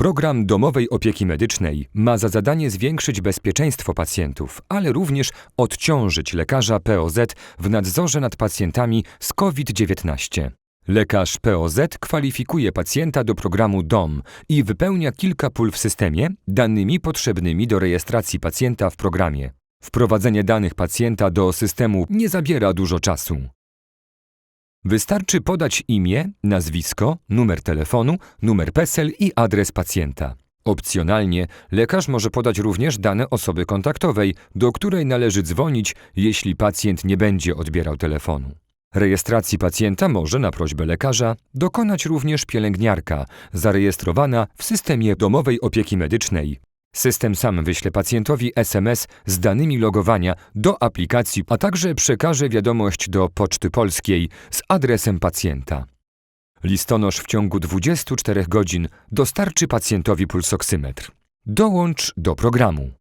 Program domowej opieki medycznej ma za zadanie zwiększyć bezpieczeństwo pacjentów, ale również odciążyć lekarza POZ w nadzorze nad pacjentami z COVID-19. Lekarz POZ kwalifikuje pacjenta do programu DOM i wypełnia kilka pól w systemie danymi potrzebnymi do rejestracji pacjenta w programie. Wprowadzenie danych pacjenta do systemu nie zabiera dużo czasu. Wystarczy podać imię, nazwisko, numer telefonu, numer PESEL i adres pacjenta. Opcjonalnie lekarz może podać również dane osoby kontaktowej, do której należy dzwonić, jeśli pacjent nie będzie odbierał telefonu. Rejestracji pacjenta może na prośbę lekarza dokonać również pielęgniarka, zarejestrowana w systemie domowej opieki medycznej. System sam wyśle pacjentowi SMS z danymi logowania do aplikacji, a także przekaże wiadomość do Poczty Polskiej z adresem pacjenta. Listonosz w ciągu 24 godzin dostarczy pacjentowi pulsoksymetr. Dołącz do programu.